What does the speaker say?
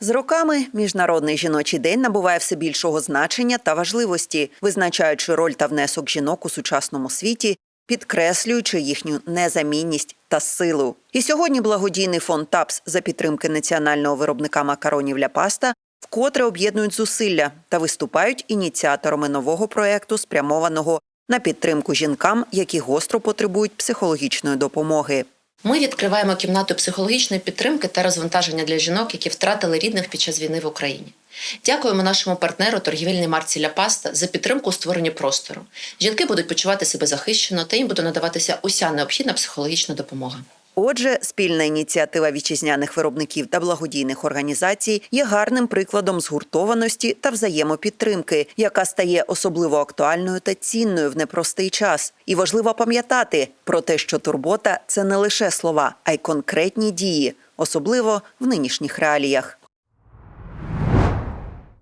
З роками міжнародний жіночий день набуває все більшого значення та важливості, визначаючи роль та внесок жінок у сучасному світі, підкреслюючи їхню незамінність та силу. І сьогодні благодійний фонд ТАПС за підтримки національного виробника макаронів Ля Паста вкотре об'єднують зусилля та виступають ініціаторами нового проекту, спрямованого на підтримку жінкам, які гостро потребують психологічної допомоги. Ми відкриваємо кімнату психологічної підтримки та розвантаження для жінок, які втратили рідних під час війни в Україні. Дякуємо нашому партнеру торгівельній марці Ля Паста за підтримку у створенні простору. Жінки будуть почувати себе захищено та їм буде надаватися уся необхідна психологічна допомога. Отже, спільна ініціатива вітчизняних виробників та благодійних організацій є гарним прикладом згуртованості та взаємопідтримки, яка стає особливо актуальною та цінною в непростий час. І важливо пам'ятати про те, що турбота це не лише слова, а й конкретні дії, особливо в нинішніх реаліях.